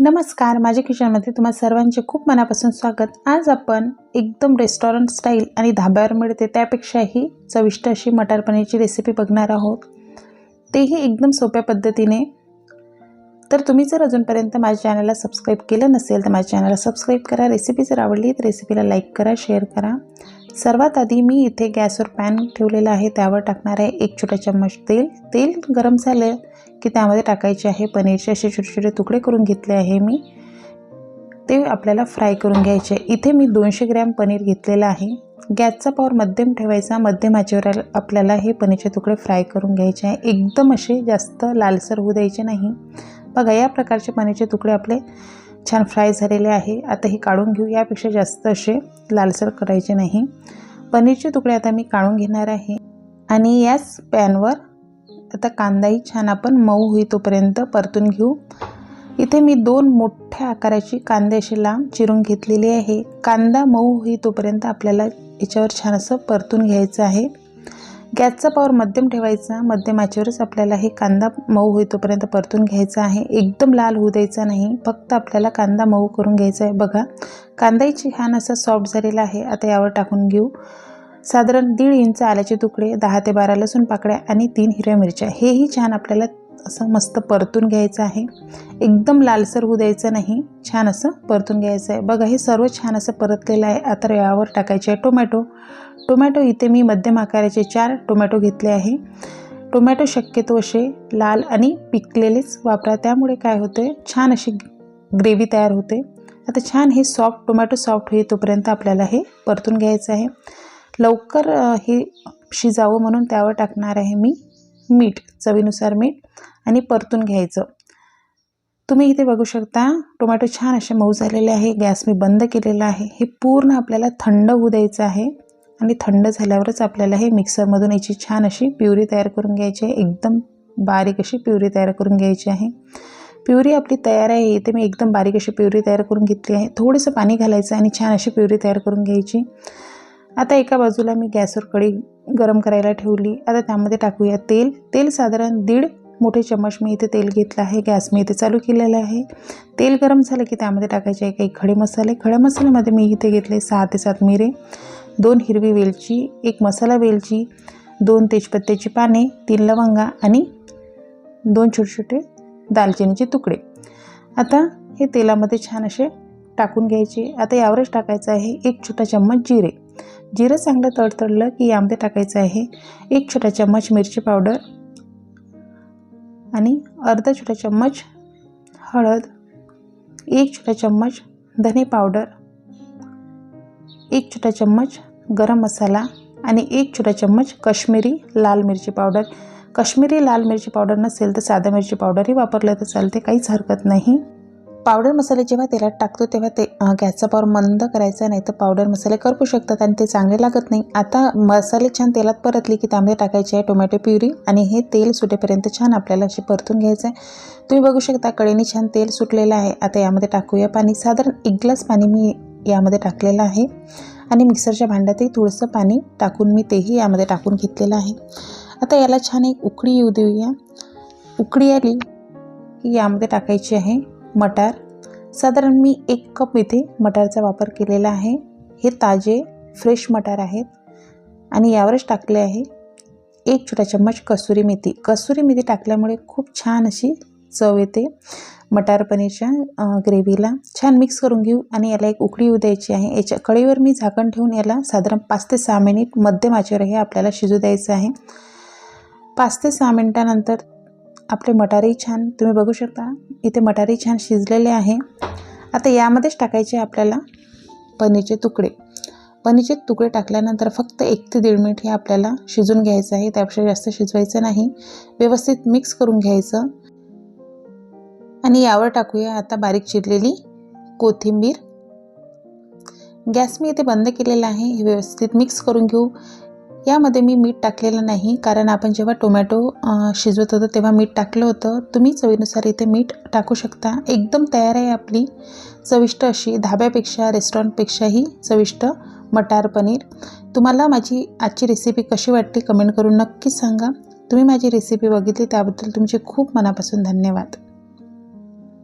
नमस्कार माझ्या किचनमध्ये तुम्हा सर्वांचे खूप मनापासून स्वागत. आज आपण एकदम रेस्टॉरंट स्टाईल आणि धाब्यावर मिळते त्यापेक्षाही चविष्ट अशी मटार पनीरची रेसिपी बघणार आहोत. तेही एकदम सोप्या पद्धतीने. तर तुम्ही जर अजूनपर्यंत माझ्या चॅनलला सबस्क्राईब केलं नसेल तर माझ्या चॅनलला सबस्क्राईब करा. रेसिपी जर आवडली तर रेसिपीला लाईक करा शेअर करा. सर्वात आधी मी इथे गॅसवर पॅन ठेवलेला आहे. त्यावर टाकणार आहे एक छोटा चम्मच तेल. तेल गरम झालं की त्यामध्ये टाकायचे आहे पनीरचे असे छोटे छोटे तुकडे करून घेतले आहे मी. ते आपल्याला फ्राय करून घ्यायचे. इथे मी दोनशे ग्रॅम पनीर घेतलेलं आहे. गॅसचा पॉवर मध्यम ठेवायचा. मध्यम आचेवर आपल्याला हे पनीरचे तुकडे फ्राय करून घ्यायचे आहे. एकदम असे जास्त लालसर होऊ द्यायचे नाही. बघा या प्रकारचे पनीरचे तुकडे आपले छान फ्राय झालेले आहे. आता हे काढून घेऊ. यापेक्षा जास्त असे लालसर करायचे नाही. पनीरचे तुकडे आता मी काढून घेणार आहे. आणि याच पॅनवर आता कांदाही छान आपण मऊ होई तोपर्यंत परतून घेऊ. इथे मी दोन मोठ्या आकाराची कांदे लांब चिरून घेतलेली आहे. कांदा मऊ होई तोपर्यंत आपल्याला याच्यावर छान असं परतून घ्यायचं आहे. गॅसचा पॉवर मध्यम ठेवायचा मध्यम आचेवरच आपल्याला हे कांदा मऊ होई तोपर्यंत परतून घ्यायचा आहे. एकदम लाल होऊ द्यायचा नाही फक्त आपल्याला कांदा मऊ करून घ्यायचा आहे. बघा कांदाही छान असा सॉफ्ट झालेला आहे. आता यावर टाकून घेऊ. साधारण दीड इंच आल्याचे तुकडे दहा ते बारा लसूण पाकळ्या आणि तीन हिरव्या मिरच्या. हेही छान आपल्याला असं मस्त परतून घ्यायचं आहे. एकदम लालसर होऊ द्यायचं नाही. छान असं परतून घ्यायचं आहे. बघा हे सर्व छान असं परतलेलं आहे. आता यावर टाकायचे आहे टोमॅटो. टोमॅटो इथे मी मध्यम आकाराचे चार टोमॅटो घेतले आहे. टोमॅटो शक्यतो असे लाल आणि पिकलेलेच वापरा. त्यामुळे काय होते छान अशी ग्रेव्ही तयार होते. आता छान हे सॉफ्ट टोमॅटो सॉफ्ट होईल तोपर्यंत आपल्याला हे परतून घ्यायचं आहे. लवकर हे शिजावं म्हणून त्यावर टाकणार आहे मी. मीठ चवीनुसार मीठ आणि परतून घ्यायचं. तुम्ही इथे बघू शकता टोमॅटो छान असे मऊ झालेले आहे गॅस मी बंद केलेला आहे. हे पूर्ण आपल्याला थंड होऊ द्यायचं आहे आणि थंड झाल्यावरच आपल्याला हे मिक्सरमधून याची छान अशी प्युरी तयार करून घ्यायची आहे. एकदम बारीक अशी प्युरी तयार करून घ्यायची आहे. प्युरी आपली तयार आहे इथे मी एकदम बारीक अशी प्युरी तयार करून घेतली आहे. थोडंसं पाणी घालायचं आणि छान अशी प्युरी तयार करून घ्यायची. आता एका बाजूला मी गॅसवर कढी गरम करायला ठेवली. आता त्यामध्ये टाकूया तेल. तेल साधारण दीड मोठे चम्मच मी इथे तेल घेतलं आहे. गॅस मी इथे चालू केलेलं आहे. तेल गरम झालं की त्यामध्ये टाकायचे आहे काही खडे मसाले. खड्या मसाल्यामध्ये मी इथे घेतले सहा ते सात मिरे दोन हिरवी वेलची एक मसाला वेलची दोन तेजपत्त्याची पाने तीन लवंगा आणि दोन छोटे छोटे दालचिनीचे तुकडे. आता हे तेलामध्ये छान असे टाकून घ्यायचे. आता यावरच टाकायचं आहे एक छोटा चम्मच जिरे. जिरं चांगलं तडतडलं की यामध्ये टाकायचं आहे एक छोटा चम्मच मिरची पावडर आणि अर्धा छोटा चम्मच हळद एक छोटा चम्मच धने पावडर एक छोटा चम्मच गरम मसाला आणि एक छोटा चम्मच कश्मीरी लाल मिरची पावडर. कश्मीरी लाल मिरची पावडर नसेल तर साधा मिरची पावडरही वापरलं तर चालते काहीच हरकत नाही. पावडर मसाले जेव्हा तेलात टाकतो तेव्हा ते गॅसचा पावर मंद करायचा नाही तर पावडर मसाले करपू शकतात आणि ते चांगले लागत नाही. आता मसाले छान तेलात परतले की त्यामध्ये टाकायचे आहे टोमॅटो प्युरी आणि हे तेल सुटेपर्यंत छान आपल्याला असे परतून घ्यायचं आहे तुम्ही बघू शकता कडेने छान तेल सुटलेलं आहे. आता यामध्ये टाकूया पाणी. साधारण एक ग्लास पाणी मी यामध्ये टाकलेलं आहे आणि मिक्सरच्या भांड्यातही थोडंसं पाणी टाकून मी तेही यामध्ये टाकून घेतलेलं आहे. आता याला छान एक उकळी येऊ देऊया. उकळी आली की यामध्ये टाकायची आहे मटार. साधारण मी एक कप इथे मटारचा वापर केलेला आहे. हे ताजे फ्रेश मटार आहेत. आणि यावरच टाकले आहे एक छोटा चम्मच कसुरी मेथी. कसुरी मेथी टाकल्यामुळे खूप छान अशी चव येते. मटार पनीरच्या ग्रेव्हीला छान मिक्स करून घेऊ आणि याला एक उकळी येऊ द्यायची आहे. याच्या कळीवर मी झाकण ठेवून याला साधारण पाच ते सहा मिनिट मध्यम आचेवर हे आपल्याला शिजू द्यायचं आहे. पाच ते सहा मिनिटानंतर आपले मटारही छान तुम्ही बघू शकता. इथे मटारी छान शिजलेले आहे. आता यामध्येच टाकायचे आपल्याला पनीरचे तुकडे. पनीरचे तुकडे टाकल्यानंतर फक्त एक ते दीड मिनिट हे आपल्याला शिजून घ्यायचं आहे. त्यापेक्षा जास्त शिजवायचं नाही. व्यवस्थित मिक्स करून घ्यायचं. आणि यावर टाकूया आता बारीक चिरलेली कोथिंबीर. गॅस मी इथे बंद केलेला आहे. हे व्यवस्थित मिक्स करून घेऊ. यामध्ये मी मीठ टाकलेलं नाही कारण आपण जेव्हा टोमॅटो शिजवत होतो तेव्हा मीठ टाकलं होतं. तुम्ही चवीनुसार इथे मीठ टाकू शकता. एकदम तयार आहे आपली चविष्ट अशी धाब्यापेक्षा रेस्टॉरंटपेक्षाही चविष्ट मटार पनीर. तुम्हाला माझी आजची रेसिपी कशी वाटली कमेंट करून नक्कीच सांगा. तुम्ही माझी रेसिपी बघितली त्याबद्दल तुमचे खूप मनापासून धन्यवाद.